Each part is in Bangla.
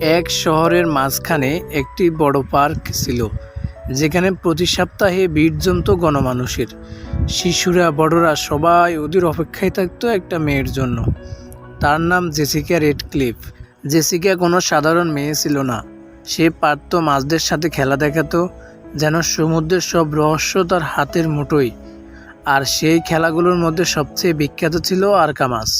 এক শহরের মাঝখানে একটি বড় পার্ক ছিল, যেখানে প্রতি সপ্তাহে ভিড় জমতো গণমানুষের, শিশুরা, বড়রা সবাই ওদের অপেক্ষায় থাকতো একটা মেয়ের জন্য। তার নাম জেসিকা রেড ক্লিফ জেসিকা কোনো সাধারণ মেয়ে ছিল না। সে পারত মাছদের সাথে খেলা দেখাতো, যেন সমুদ্রের সব রহস্য তার হাতের মুঠোই আর সেই খেলাগুলোর মধ্যে সবচেয়ে বিখ্যাত ছিল আরকা মাছ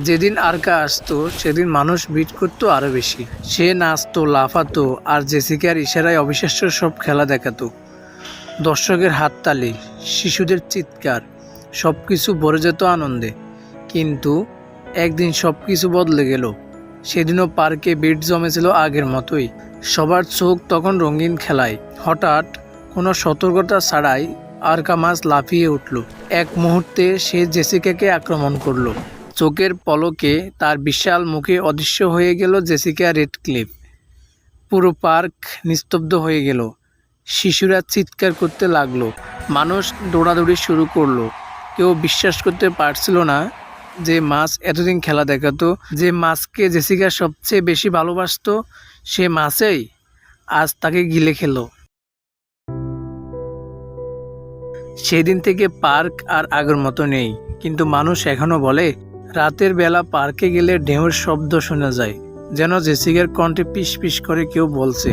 যেদিন আরকা আসতো, সেদিন মানুষ বিট করতো আরও বেশি। সে নাচতো, লাফাতো আর জেসিকার ইশারায় অবিশ্বাস্য সব খেলা দেখাতো। দর্শকের হাততালি, শিশুদের চিৎকার সব কিছু ভরে যেত আনন্দে। কিন্তু একদিন সব কিছু বদলে গেল। সেদিনও পার্কে ভিড় জমেছিল আগের মতোই। সবার চোখ তখন রঙিন খেলায়। হঠাৎ কোনো সতর্কতা ছাড়াই আরকা মাছ লাফিয়ে উঠল। এক মুহূর্তে সে জেসিকাকে আক্রমণ করল। চোখের পলকে তার বিশাল মুখে অদৃশ্য হয়ে গেল জেসিকা রেড ক্লিফ পুরো পার্ক নিস্তব্ধ হয়ে গেল। শিশুরা চিৎকার করতে লাগল। মানুষ দৌড়াদৌড়ি শুরু করল। কেউ বিশ্বাস করতে পারছিল না যে মাছ এতদিন খেলা দেখাতো, যে মাছকে জেসিকা সবচেয়ে বেশি ভালোবাসতো, সে মাছেই আজ তাকে গিলে খেলো। সেদিন থেকে পার্ক আর আগের মতো নেই। কিন্তু মানুষ এখনও বলে রাতের বেলা পার্কে গেলে ঢেউর শব্দ শোনা যায়, যেন জেসিকার কণ্ঠে পিস পিস করে কেউ বলছে